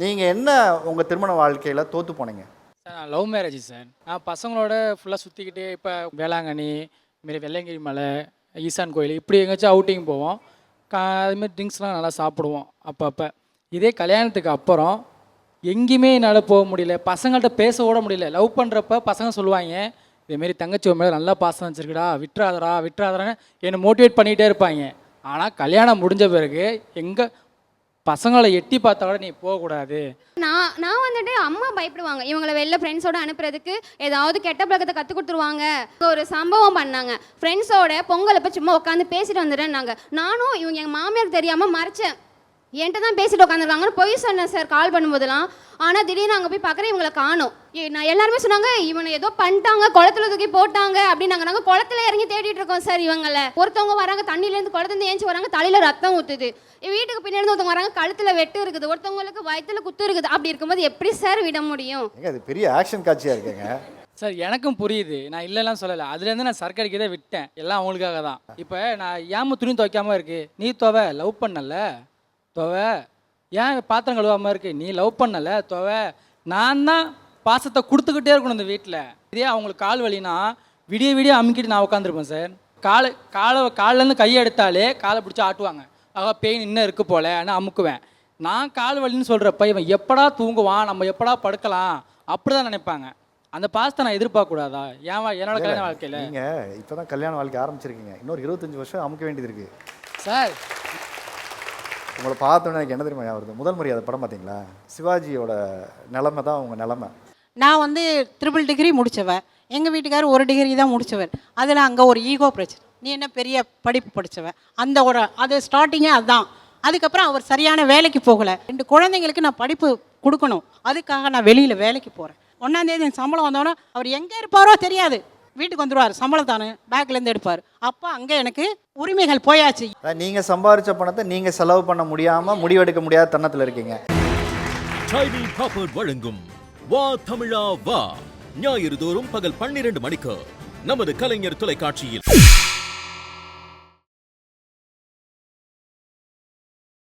நீங்கள் என்ன உங்கள் திருமண வாழ்க்கையில் தோற்று போனீங்க? சார் நான் லவ் மேரேஜ் சார். நான் பசங்களோட ஃபுல்லாக சுற்றிக்கிட்டே இப்போ வேளாங்கண்ணி இதுமாரி வெள்ளையங்கிரி மலை ஈசான் கோயில் இப்படி எங்கேயாச்சும் அவுட்டிங் போவோம். கா அதுமாரி ட்ரிங்க்ஸ்லாம் நல்லா சாப்பிடுவோம் அப்பப்போ. இதே கல்யாணத்துக்கு அப்புறம் எங்கேயுமே என்னால் போக முடியல. பசங்கள்கிட்ட பேச ஓட முடியல. லவ் பண்ணுறப்ப பசங்க சொல்லுவாங்க இதேமாரி தங்கச்சி மேலே நல்லா பாசம் வச்சிருக்குடா விட்டுறாதடா விட்டுறாதரான்னு என்னை மோட்டிவேட் பண்ணிகிட்டே இருப்பாங்க. ஆனால் கல்யாணம் முடிஞ்ச பிறகு எங்கே பசங்களை எட்டி பார்த்தா கூட நீ போகக்கூடாது. நான் நான் வந்துட்டு அம்மா பயப்படுவாங்க. இவங்களை வெளில ஃப்ரெண்ட்ஸோட அனுப்புறதுக்கு ஏதாவது கெட்ட பழக்கத்தை கற்றுக் கொடுத்துருவாங்க. ஒரு சம்பவம் பண்ணாங்க. ஃப்ரெண்ட்ஸோட பொங்கல் அப்போ சும்மா உட்காந்து பேசிட்டு வந்துடுறேன்னாங்க. நானும் இவங்க எங்கள் மாமியார் தெரியாமல் மறைச்சேன். என்கிட்ட தான் பேசிட்டு உட்காந்துருக்காங்கன்னு பொய் சொன்னேன் சார் கால் பண்ணும்போதெல்லாம். ஆனால் திடீர்னு அங்கே போய் பார்க்குறேன் இவங்களை காணோம். நான் எல்லாருமே சொன்னாங்க இவனை ஏதோ பண்ணிட்டாங்க குளத்துல தூக்கி போட்டாங்க அப்படின்னாங்க. நாங்கள் குளத்துல இறங்கி தேடிட்டு இருக்கோம் சார் இவங்களை. ஒருத்தவங்க வராங்க தண்ணியிலேருந்து குளத்துலேருந்து ஏஞ்சி வராங்க தலையில் ரத்தம் ஊற்றுது வீட்டுக்கு பின்னாடி ஒருத்தவங்க வராங்க கழுத்தில் வெட்டு இருக்குது. ஒருத்தவங்களுக்கு வயித்துல குத்து இருக்குது. அப்படி இருக்கும்போது எப்படி சார் விட முடியும்? அது பெரிய ஆக்ஷன் காட்சியாக இருக்குங்க. சார் எனக்கும் புரியுது. நான் இல்லைலாம் சொல்லலை. அதுலேருந்து நான் சரக்கு அடிக்கதே விட்டேன். எல்லாம் அவங்களுக்காக தான். இப்போ நான் ஏன் துணி துவைக்காம இருக்கு? நீ துவை லவ் பண்ணல. துவை ஏன் பாத்திரம் கழுவாம இருக்கு? நீ லவ் பண்ணல துவை. நான் தான் பாசத்தை கொடுத்துக்கிட்டே இருக்கணும் இந்த வீட்டில் இதே அவங்களுக்கு கால் வலினா விடிய விடிய அமுக்கிட்டு நான் உட்காந்துருப்பேன் சார். காலை காலை கால்லேருந்து கையை எடுத்தாலே காலை பிடிச்சி ஆட்டுவாங்க. ஆகா பெயின் இன்னும் இருக்கு போல நான் அமுக்குவேன். நான் கால் வலின்னு சொல்கிறப்ப இவன் எப்படா தூங்குவான் நம்ம எப்படா படுக்கலாம்? அப்படி தான் நினைப்பாங்க. அந்த பாசத்தை நான் எதிர்பார்க்க கூடாதா ஏன் என்னோட கல்யாண வாழ்க்கையில்? நீங்கள் இப்போ தான் கல்யாண வாழ்க்கை ஆரம்பிச்சிருக்கீங்க. இன்னொரு இருபத்தஞ்சி வருஷம் அமுக்க வேண்டியது இருக்குது சார் உங்களை பார்த்தோன்னே எனக்கு என்ன தெரியுமா ஞாபகம் வருது? முதல் முறை அதை படம் பார்த்தீங்களா? சிவாஜியோட நிலமை தான் உங்கள் நிலமை. நான் வந்து ட்ரிபிள் டிகிரி முடித்தவன் எங்கள் வீட்டுக்காரர் ஒரு டிகிரி தான் முடித்தவர் அதில் அங்கே ஒரு ஈகோ பிரச்சனை. நீ என்ன பெரிய படிப்பு படித்தவன் அந்த ஒரு அது ஸ்டார்டிங்கே அதுதான் அதுக்கப்புறம் அவர் சரியான வேலைக்கு போகலை. ரெண்டு குழந்தைங்களுக்கு நான் படிப்பு கொடுக்கணும். அதுக்காக நான் வெளியில் வேலைக்கு போகிறேன் ஒன்றாந்தேதி என் சம்பளம் வந்தோடனே அவர் எங்கே இருப்பாரோ தெரியாது. வீட்டுக்கு வந்துடுவார் சம்பளம் தானே பேக்லேருந்து எடுப்பார். அப்போ அங்கே எனக்கு உரிமைகள் போயாச்சு. நீங்கள் சம்பாரிச்ச பணத்தை நீங்கள் செலவு பண்ண முடியாமல் முடிவெடுக்க முடியாத தன்னத்தில் இருக்கீங்க. டைனி பாப்பர்ட் வழங்கும் வா தமிழா வா. ஞாயிறு தோறும் பகல் பன்னிரண்டு மணிக்கு நமது கலைஞர் தொலைக்காட்சியில்.